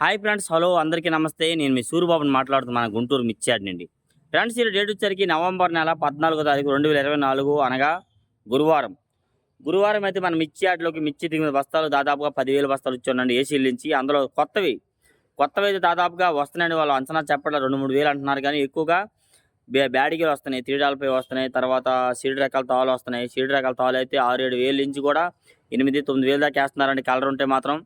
Hi friends hello అందరికీ నమస్తే. నేను మీ సూరిబాబుని మాట్లాడుతున్నాను గుంటూరు మిర్చాడ్ నుండి ఫ్రెండ్స్ ఈ డేట్ వచ్చరికి నవంబర్ నెల పద్నాలుగో తారీఖు రెండు వేల ఇరవై నాలుగు అనగా గురువారం. గురువారం అయితే మన మిర్చి యార్డ్లోకి మిర్చి దిగిన బస్తాలు దాదాపుగా పదివేల బస్తాలు ఇచ్చానండి ఏసీల నుంచి అందులో కొత్తవి కొత్తవి అయితే దాదాపుగా వస్తున్నాయండి వాళ్ళు అంచనా చెప్పట్లేదు రెండు మూడు వేలు అంటున్నారు కానీ ఎక్కువగా బ్యా బ్యాడిగలు వస్తున్నాయి తీడాలపై వస్తున్నాయి తర్వాత సీడ్ రకాల తాళ్ళు వస్తున్నాయి. సీడ్ రకాల తాళ్ళు అయితే ఆరు ఏడు వేలు నుంచి కూడా ఎనిమిది తొమ్మిది వేలు దాకా వేస్తున్నారండి. కలర్ ఉంటే మాత్రం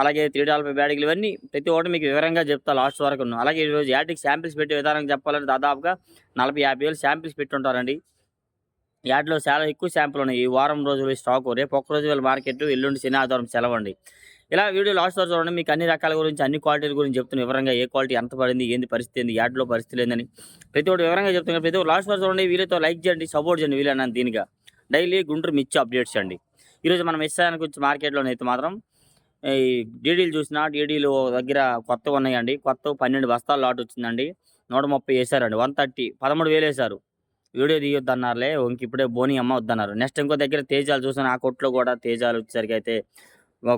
అలాగే త్రీ డాల్పై బ్యాడిగలు ఇవన్నీ ప్రతి ఒక్కటి మీకు వివరంగా చెప్తా లాస్ట్ వరకు అలాగే ఈరోజు యాటికి శాంపిల్స్ పెట్టే విధానం చెప్పాలంటే దాదాపుగా నలభై యాభై వేలు శాంపిల్స్ పెట్టి ఉంటారండి యాడ్లో చాలా ఎక్కువ శాంపుల్ ఉన్నాయి. ఈ వారం రోజులు స్టాక్ రేపు ఒక్క రోజు వేల మార్కెట్ ఎల్లుండి శని ఆధారం సెలవు అండి. ఇలా వీడియో లాస్ట్ వరకు చూడండి. మీకు అన్ని రకాల గురించి అన్ని క్వాలిటీల గురించి చెప్తున్నా వివరంగా ఏ క్వాలిటీ ఎంత పడింది ఏంది పరిస్థితి ఏంది యాడ్లో పరిస్థితి లేదని ప్రతి ఒక్కటి వివరంగా చెప్తున్నా. ప్రతి ఒక్కటి లాస్ట్ వరకు చూడండి. వీళ్ళతో లైక్ చేయండి సపోర్ట్ చేయండి వీలైనంత దీనిగా. డైలీ గుంటూరు మిర్చి అప్డేట్స్ అండి. ఈరోజు మనం ఇస్తానికి గురించి మార్కెట్లోనైతే మాత్రం ఈ డీడీలు చూసినా డీడీలు దగ్గర కొత్తగా ఉన్నాయండి. కొత్త పన్నెండు బస్తాల లాట్ వచ్చిందండి. నూట ముప్పై వేసారండి. వన్ థర్టీ పదమూడు వేలు వేశారు. వీడియో తీయొద్దన్నారులే ఇంక ఇప్పుడే బోని అమ్మ వద్దన్నారు. నెక్స్ట్ ఇంకో దగ్గర తేజాలు చూసాను ఆ కొట్లో కూడా తేజాలు వచ్చేసరికి అయితే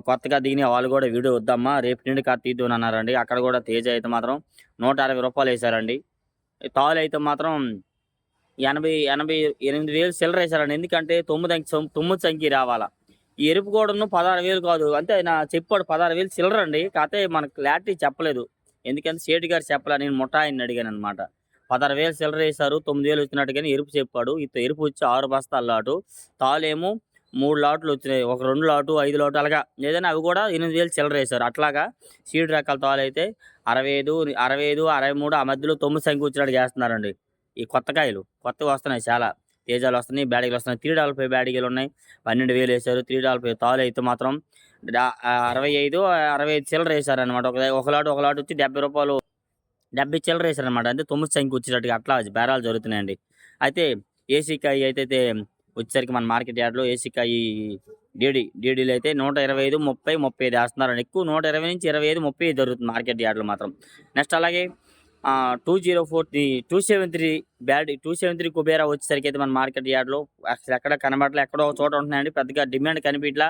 కొత్తగా దిగిన వాళ్ళు కూడా వీడియో వద్దమ్మా రేపు నుండి కాదు తీద్దామని అన్నారండి. అక్కడ కూడా తేజ అయితే మాత్రం నూట అరవై రూపాయలు వేశారండి తాలు అయితే మాత్రం ఎనభై ఎనభై ఎనిమిది వేలు చిల్లర వేశారండి ఎందుకంటే తొమ్మిది తొమ్మిది సంఖ్య రావాలా. ఈ ఎరుపు గోడను పదహారు వేలు కాదు. అంటే ఆయన చెప్పాడు పదహారు వేలు చిల్లర అండి. కాకపోతే మనకు క్లారిటీ చెప్పలేదు. ఎందుకంటే సేటు గారు చెప్పలే నేను ముఠాయిని అడిగాను అనమాట పదహారు వేలు చిల్లర వేశారు తొమ్మిది వేలు వచ్చినట్టుగానే ఎరుపు చెప్పాడు. ఇత ఎరుపు వచ్చి ఆరు బస్తాల లాటు తాలేమో మూడు లాట్లు వచ్చినాయి. ఒక రెండు లాటు ఐదు లాటు అలాగా. ఏదైనా అవి కూడా ఎనిమిది వేలు చిల్లర వేశారు. అట్లాగా సీడ్ రకాల తాలైతే అరవై ఐదు అరవై ఐదు అరవై మూడు ఆ మధ్యలో తొమ్మిది సంఖ్య వచ్చినట్టు చేస్తున్నారండి. ఈ కొత్త కాయలు కొత్తగా వస్తున్నాయి చాలా. తేజాలు వస్తున్నాయి బ్యాడిగలు వస్తున్నాయి. త్రీ డాల్పై బ్యాడిగలు ఉన్నాయి. పన్నెండు వేలు వేశారు. త్రీ డాల్పై తాలు అయితే మాత్రం అరవై ఐదు అరవై ఐదు చిల్లర వేశారు అనమాట ఒక ఒకలాటు ఒకలాటు వచ్చి డెబ్బై రూపాయలు డెబ్బై చిల్లర వేశారు అనమాట అంటే తొమ్మిది సంఖ్య వచ్చేటట్టుగా అట్లా బేరాలు జరుగుతున్నాయండి. అయితే ఏసీకాయ అయితే వచ్చేసరికి మన మార్కెట్ యార్డ్లో ఏసీ కాయ డీడీ డీడీలు అయితే నూట ఇరవై ఐదు ముప్పై ముప్పై ఐదు వేస్తున్నారండి. ఎక్కువ నూట ఇరవై నుంచి ఇరవై ఐదు ముప్పై జరుగుతుంది మార్కెట్ యార్డ్లో మాత్రం. నెక్స్ట్ అలాగే two zero four two seven three bad two seven three Kubera వచ్చేసరికి అయితే మన మార్కెట్ యార్డ్లో అసలు ఎక్కడ కనబడలే ఎక్కడో ఒక చోట ఉంటున్నాయండి. పెద్దగా డిమాండ్ కనిపించలా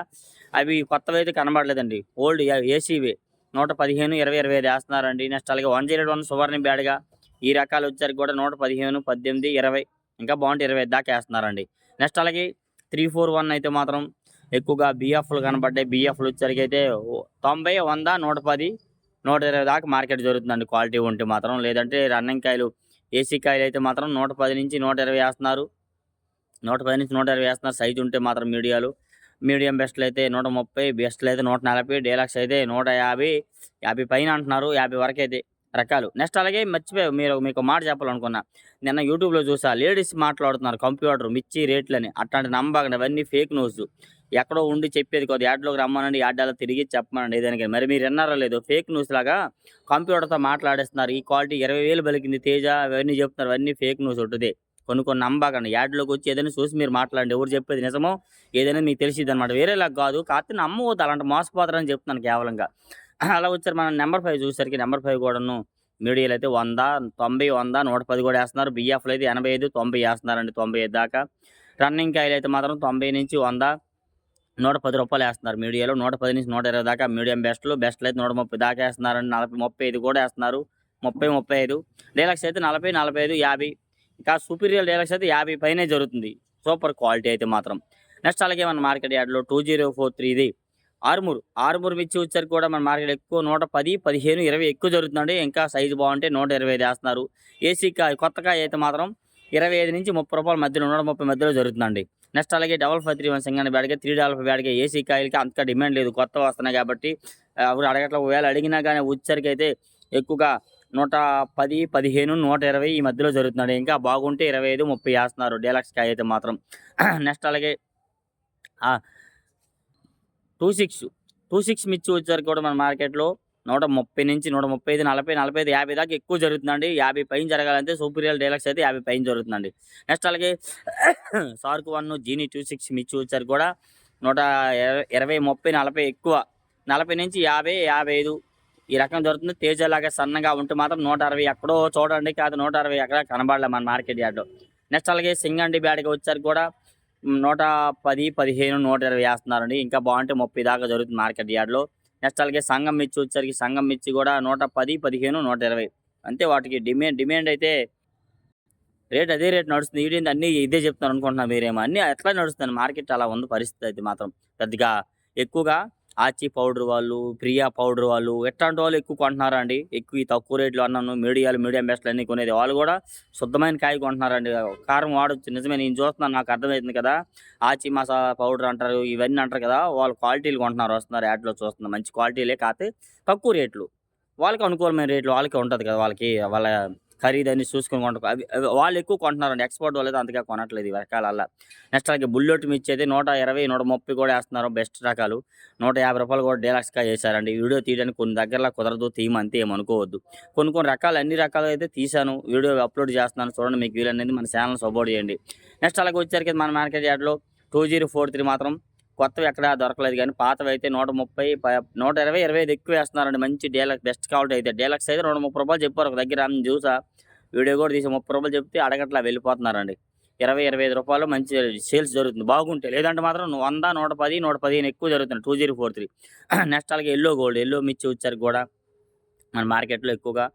అవి కొత్తవి అయితే కనబడలేదండి. ఓల్డ్ ఏసీవి. నూట పదిహేను ఇరవై ఇరవై ఐదు వేస్తున్నారండి. నెక్స్ట్ అలాగే వన్ జీరో వన్ సువర్ణ బ్యాడ్గా ఈ రకాలు వచ్చేసరికి కూడా నూట పదిహేను పద్దెనిమిది ఇరవై ఇంకా బాగుంటే ఇరవై ఐదు దాకా వేస్తున్నారండి. నెక్స్ట్ అలాగే త్రీ ఫోర్ వన్ అయితే మాత్రం ఎక్కువగా బిఎఫ్లు కనబడ్డాయి. బిఎఫ్లు వచ్చేసరికి అయితే తొంభై వంద నూట పది నూట ఇరవై దాకా మార్కెట్ జరుగుతుందండి. క్వాలిటీ ఉంటే మాత్రం. లేదంటే రన్నింగ్ కాయలు ఏసీ కాయలు అయితే మాత్రం నూట పది నుంచి నూట ఇరవై వేస్తున్నారు. నూట పది నుంచి నూట ఇరవై వేస్తున్నారు. సైజు ఉంటే మాత్రం మీడియాలు. మీడియం బెస్ట్లు అయితే నూట ముప్పై బెస్ట్లు అయితే నూట నలభై డీలక్స్ అయితే నూట యాభై యాభై పైన అంటున్నారు. యాభై వరకు అయితే రకాలు. నెక్స్ట్ అలాగే మర్చిపోయి మీరు మీకు మాట చెప్పాలనుకున్నా. నిన్న యూట్యూబ్లో చూసా లేడీస్ మాట్లాడుతున్నారు కంప్యూటర్ మిర్చి రేట్లని. అట్లాంటి నమ్మకండి అవన్నీ ఫేక్ న్యూస్ ఎక్కడో ఉండి చెప్పేది కొద్ది యాడ్లోకి రమ్మనండి యాడ్లో తిరిగి చెప్పమనండి. ఏదైనా మరి మీరు విన్నారా లేదు ఫేక్ న్యూస్ లాగా కంప్యూటర్తో మాట్లాడేస్తున్నారు. ఈ క్వాలిటీ ఇరవై వేలు పలికింది తేజ అవన్నీ చెప్తున్నారు. అవన్నీ ఫేక్ న్యూస్ ఉంటుంది కొన్ని కొన్ని నమ్మకండి. యాడ్లోకి వచ్చి ఏదైనా చూసి మీరు మాట్లాడండి. ఎవరు చెప్పేది నిజమో ఏదైనా మీకు తెలిసిద్ది అనమాట వేరేలా కాదు. కాకపోతే నమ్మవద్దు. అలాంటి మోసపోతారని చెప్తున్నాను కేవలంగా. అలా వచ్చారు మనం నెంబర్ ఫైవ్ చూసేసరికి నెంబర్ ఫైవ్ కూడాను మీడియాలు అయితే వంద తొంభై వంద నూట పది కూడా వేస్తున్నారు. బిఎఫ్లు అయితే ఎనభై ఐదు తొంభై వేస్తున్నారండి. తొంభై ఐదు దాకా. రన్నింగ్ కాయలు అయితే మాత్రం తొంభై నుంచి వంద. నూట పది రూపాయలు వేస్తున్నారు మీడియాలో. నూట పది నుంచి నూట ఇరవై దాకా మీడియం బెస్ట్లు. బెస్ట్లు అయితే నూట ముప్పై దాకా వేస్తున్నారండి. నలభై ముప్పై ఐదు కూడా వేస్తున్నారు. ముప్పై ముప్పై ఐదు. డీలక్స్ అయితే నలభై నలభై ఐదు యాభై. ఇంకా సూపీరియర్ డీలక్స్ అయితే యాభై పైనే జరుగుతుంది. సూపర్ క్వాలిటీ అయితే మాత్రం. నెక్స్ట్ అలాగే మన మార్కెట్ యార్డ్లో టూ జీరో ఫోర్ త్రీ ఇది ఆరుమూరు. ఆరుమూరు మిర్చి వచ్చరికి కూడా మన మార్కెట్ ఎక్కువ నూట పది పదిహేను ఇరవై ఎక్కువ జరుగుతుందండి. ఇంకా సైజు బాగుంటే నూట ఇరవై ఐదు వేస్తున్నారు. ఏసీ కొత్తగా అయితే మాత్రం ఇరవై ఐదు నుంచి ముప్పై రూపాయల మధ్యలో నూట ముప్పై మధ్యలో జరుగుతుందండి. నెక్స్ట్ అలాగే డబల్ ఫైవ్ త్రీ వన్ సింగన్ బ్యాడ్గా త్రీ డబల్ ఫైవ్ బ్యాడ్గా ఏసీ కాయలకి అంత డిమాండ్ లేదు. కొత్త వస్తున్నాయి కాబట్టి అప్పుడు అడగట్ల ఒకవేళ అడిగినా కానీ వచ్చరికి అయితే ఎక్కువగా నూట పది పదిహేను నూట ఇరవై ఈ మధ్యలో జరుగుతున్నాడు ఇంకా బాగుంటే ఇరవై ఐదు ముప్పై వేస్తున్నారు డీలక్స్ కాయ అయితే మాత్రం. నెక్స్ట్ అలాగే టూ సిక్స్ టూ సిక్స్ మిర్చి వచ్చేసరికి కూడా మన మార్కెట్లో నూట ముప్పై నుంచి నూట ముప్పై ఐదు నలభై నలభై ఐదు యాభై దాకా ఎక్కువ జరుగుతుందండి. యాభై పైన జరగాలంటే సూపీరియల్ డీలక్స్ అయితే యాభై పైన జరుగుతుందండి. నెక్స్ట్ అలాగే సార్క్ వన్ జీనీ టూ సిక్స్ మిచ్చి వచ్చారు కూడా. నూట ఇరవై- ముప్పై నలభై ఎక్కువ. నలభై నుంచి యాభై యాభై ఐదు ఈ రకం దొరుకుతుంది తేజలాగా సన్నగా ఉంటే మాత్రం నూట అరవై ఎక్కడో చూడండి కాదు నూట అరవై ఎక్కడ కనబడలే మన మార్కెట్ యార్డ్లో. నెక్స్ట్ అలాగే సింగండి బ్యాడ్కి వచ్చారు కూడా. నూట పది పదిహేను నూట ఇరవై వేస్తున్నారండి. ఇంకా బాగుంటే ముప్పై దాకా జరుగుతుంది మార్కెట్ యార్డ్లో. నెక్స్ట్ అలాగే సంగం మిర్చి వచ్చేసరికి సంగం మిర్చి కూడా నూట పది పదిహేను నూట ఇరవై. అంతే వాటికి డిమాండ్ డిమాండ్ అయితే రేట్ అదే రేట్ నడుస్తుంది. వీడి అన్ని ఇదే చెప్తున్నారు అనుకుంటున్నా మీరేమో. అన్ని అట్లా నడుస్తుంది మార్కెట్ అలా ఉంది పరిస్థితి అయితే మాత్రం పెద్దగా ఎక్కువగా ఆచి పౌడర్ వాళ్ళు ప్రియా పౌడర్ వాళ్ళు ఎట్లాంటి వాళ్ళు ఎక్కువ కొంటున్నారా అండి? ఎక్కువ ఈ తక్కువ రేట్లు అన్నాను మీడియాలు మీడియం బెస్ట్లు అన్నీ కొనేది. వాళ్ళు కూడా శుద్ధమైన కాయ కొంటున్నారండి కారం వాడచ్చు. నిజమే నేను చూస్తున్నాను నాకు అర్థమవుతుంది కదా. ఆచి మసాలా పౌడర్ అంటారు ఇవన్నీ అంటారు కదా. వాళ్ళు క్వాలిటీలు కొంటున్నారు వస్తున్నారు యాడ్లో చూస్తున్నారు. మంచి క్వాలిటీలే కాకపోతే తక్కువ రేట్లు. వాళ్ళకి అనుకూలమైన రేట్లు వాళ్ళకే ఉంటుంది కదా వాళ్ళకి వాళ్ళ ఖరీదని చూసుకొని కొంటారు అవి వాళ్ళు ఎక్కువ కొంటున్నారండి. ఎక్స్పోర్ట్ వాళ్ళు అయితే అంతగా కొనట్లేదు ఈ రకాలల్లా నెక్స్ట్ అలాగే బుల్లెట్ మిర్చి నూట ఇరవై నూట ముప్పై కూడా వేస్తున్నారు. బెస్ట్ రకాలు. నూట యాభై రూపాయలు కూడా డీలక్స్గా వేశారండి వీడియో తీయడానికి కొన్ని దగ్గరలో కుదరదు. తీయమంతే ఏమనుకోవద్దు. కొన్ని కొన్ని రకాలు అన్ని రకాలు అయితే తీశాను. వీడియో అప్లోడ్ చేస్తున్నాను. చూడండి మీకు వీలనేది మన ఛానల్ సపోర్ట్ చేయండి. నెక్స్ట్ అలాగే వచ్చేసరికి మన మార్కెట్ యార్డ్లో టూ జీరో ఫోర్ త్రీ మాత్రం కొత్తవి ఎక్కడ దొరకలేదు కానీ పాతవి అయితే నూట ముప్పై నూట ఇరవై ఇరవై ఐదు ఎక్కువ వేస్తున్నారండి. మంచి డీలక్స్ బెస్ట్ క్వాలిటీ అయితే. డీలక్స్ అయితే నూట ముప్పై రూపాయలు చెప్పారు ఒక దగ్గర. చూసా. వీడియో కూడా తీసి ముప్పై రూపాయలు చెప్తే అడగట్లా వెళ్ళిపోతున్నారండి. ఇరవై ఇరవై ఐదు రూపాయలు మంచి సేల్స్ జరుగుతుంది. బాగుంటాయి. లేదంటే మాత్రం వంద నూట పది నూట పదిహేను ఎక్కువ జరుగుతుంది two zero four three. Next అలాగే ఎల్లో గోల్డ్ ఎల్లో మిర్చి వచ్చారు కూడా. మన మార్కెట్లో ఎక్కువగా.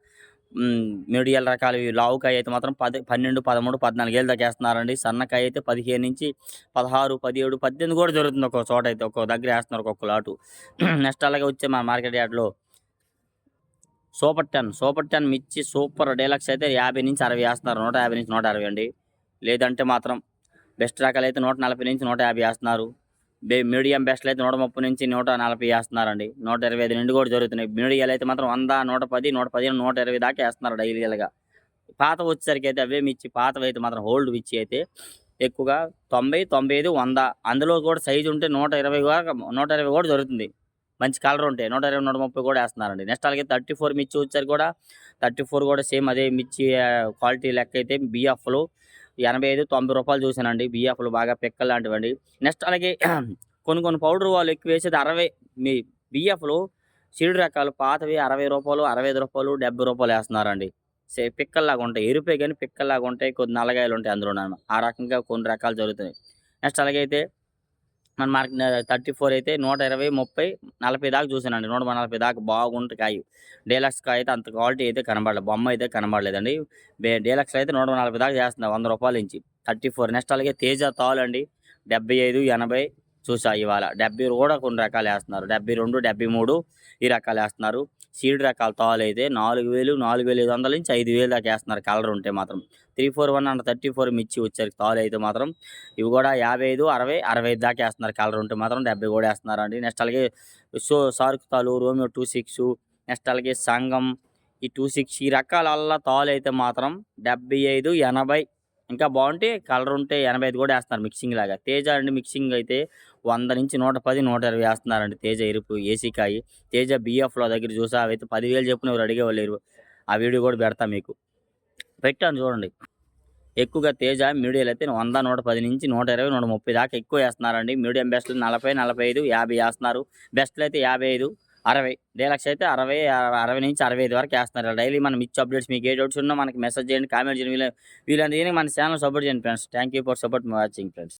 మీడియాల రకాలు ఇవి లావుకాయ అయితే మాత్రం పది పన్నెండు పదమూడు పద్నాలుగు ఏళ్ళు దాకా వేస్తున్నారండి సన్నకాయ అయితే పదిహేను నుంచి పదహారు పదిహేడు పద్దెనిమిది కూడా జరుగుతుంది ఒక చోట అయితే ఒక్కొక్క దగ్గర వేస్తున్నారు ఒక్కొక్క లాటు. నెక్స్ట్ అలాగే వచ్చే మన మార్కెట్ యార్డ్లో సూపర్ టెన్ సూపర్ టెన్ మిర్చి సూపర్ డీలక్స్ అయితే యాభై నుంచి అరవై వేస్తున్నారు. నూట యాభై నుంచి నూట అరవై అండి. లేదంటే మాత్రం బెస్ట్ రకాలు అయితే నూట నలభై నుంచి నూట యాభై వేస్తున్నారు. మీడియం బెస్ట్లు అయితే నూట ముప్పై నుంచి నూట నలభై వేస్తున్నారండి. నూట ఇరవై ఐదు నుండి కూడా జరుగుతున్నాయి. మీడియాలు అయితే మాత్రం వంద నూట పది నూట పదిహేను నూట ఇరవై దాకా వేస్తున్నారు డైలీగా పాత వచ్చేసరికి అయితే అవే మిర్చి పాతవి అయితే మాత్రం హోల్డ్ మిర్చి అయితే ఎక్కువగా తొంభై తొంభై ఐదు వంద. అందులో కూడా సైజు ఉంటే నూట ఇరవై నూట ఇరవై కూడా జరుగుతుంది. మంచి కలర్ ఉంటాయి నూట ఇరవై నూట ముప్పై కూడా వేస్తున్నారండి. నెక్స్ట్ అలాగే థర్టీ ఫోర్ మిర్చి వచ్చారు కూడా థర్టీ ఫోర్ కూడా సేమ్ అదే మిర్చి క్వాలిటీ లెక్క అయితే బిఎఫ్లు ఎనభై ఐదు తొంభై రూపాయలు చూసానండి బిఎఫ్లు బాగా పిక్కలు లాంటివండి. నెక్స్ట్ అలాగే కొన్ని కొన్ని పౌడర్ వాళ్ళు ఎక్కువ వేసేది అరవై మీ బిఎఫ్లు సీడు రకాలు పాతవి అరవై రూపాయలు అరవై ఐదు రూపాయలు డెబ్బై రూపాయలు వేస్తున్నారండి. సే పిక్కల్లాగా ఉంటాయి. ఎరుపే కానీ పిక్కల్లాగా ఉంటాయి. కొన్ని నల్లగాయలు ఉంటాయి అందులో ఆ రకంగా కొన్ని రకాలు జరుగుతాయి. నెక్స్ట్ అలాగైతే మన మార్కెట్ థర్టీ ఫోర్ అయితే నూట ఇరవై ముప్పై నలభై దాకా చూసానండి నూట నలభై దాకా బాగుంటుంది కాయ. డీలక్స్ కాయ అయితే అంత క్వాలిటీ అయితే కనబడలేదు. బొమ్మ అయితే కనబడలేదండి. డీలక్స్ అయితే నూట నలభై దాకా చేస్తున్నారు వంద రూపాయల నుంచి. థర్టీ ఫోర్ నెక్స్ట్ అలాగే తేజ తాలు అండి డెబ్బై ఐదు ఎనభై చూసా ఇవాళ. డెబ్బై కూడా కొన్ని రకాలు వేస్తున్నారు. డెబ్బై రెండు డెబ్బై మూడు ఈ రకాలు వేస్తున్నారు. సీడ్ రకాల తాలు అయితే నాలుగు వేలు నాలుగు వేలు ఐదు వందల నుంచి ఐదు వేలు దాకా వేస్తున్నారు. కలర్ ఉంటే మాత్రం three four one and thirty four మిర్చి వచ్చారు తాలు అయితే మాత్రం ఇవి కూడా యాభై ఐదు అరవై అరవై ఐదు దాకా వేస్తున్నారు. కలర్ ఉంటే మాత్రం డెబ్బై కూడా వేస్తున్నారు అండి నెక్స్ట్ అలాగే సో సార్క్ తాలు రోమియో టూ సిక్స్ నెక్స్ట్ అలాగే సంగం ఈ టూ సిక్స్ ఈ రకాలల్లా తాలు అయితే మాత్రం డెబ్బై ఐదు ఎనభై ఇంకా బాగుంటే కలర్ ఉంటే ఎనభై ఐదు కూడా వేస్తున్నారు మిక్సింగ్ లాగా. తేజ అండి మిక్సింగ్ అయితే వంద నుంచి నూట పది నూట ఇరవై వేస్తున్నారండి తేజ ఎరుపు ఏసీ కాయి. తేజ బిఎఫ్లో దగ్గర చూసా అవైతే పదివేలు చెప్పిన ఎవరు అడిగేవాళ్ళు ఆ వీడియో కూడా పెడతా మీకు. పెట్టాను చూడండి. ఎక్కువగా తేజ మీడియాలు అయితే వంద నూట పది నుంచి నూట ఇరవై నూట ముప్పై దాకా ఎక్కువ వేస్తున్నారండి. మీడియం బెస్ట్లు నలభై నలభై ఐదు యాభై వేస్తున్నారు. బెస్ట్లు అయితే యాభై ఐదు అరవై. డీలక్స్ అయితే అరవై అరవై నుంచి అరవై ఐదు వరకు వేస్తున్నారు. డైలీ మనం ఇచ్చే అప్డేట్స్ మీకు ఏ డౌట్స్ ఉన్నా మనకి మెసేజ్ చేయండి కామెంట్ చేయండి. వీళ్ళ వీళ్ళని మన ఛానల్ సపోర్ట్ చేయండి friends. Thank you for support watching friends.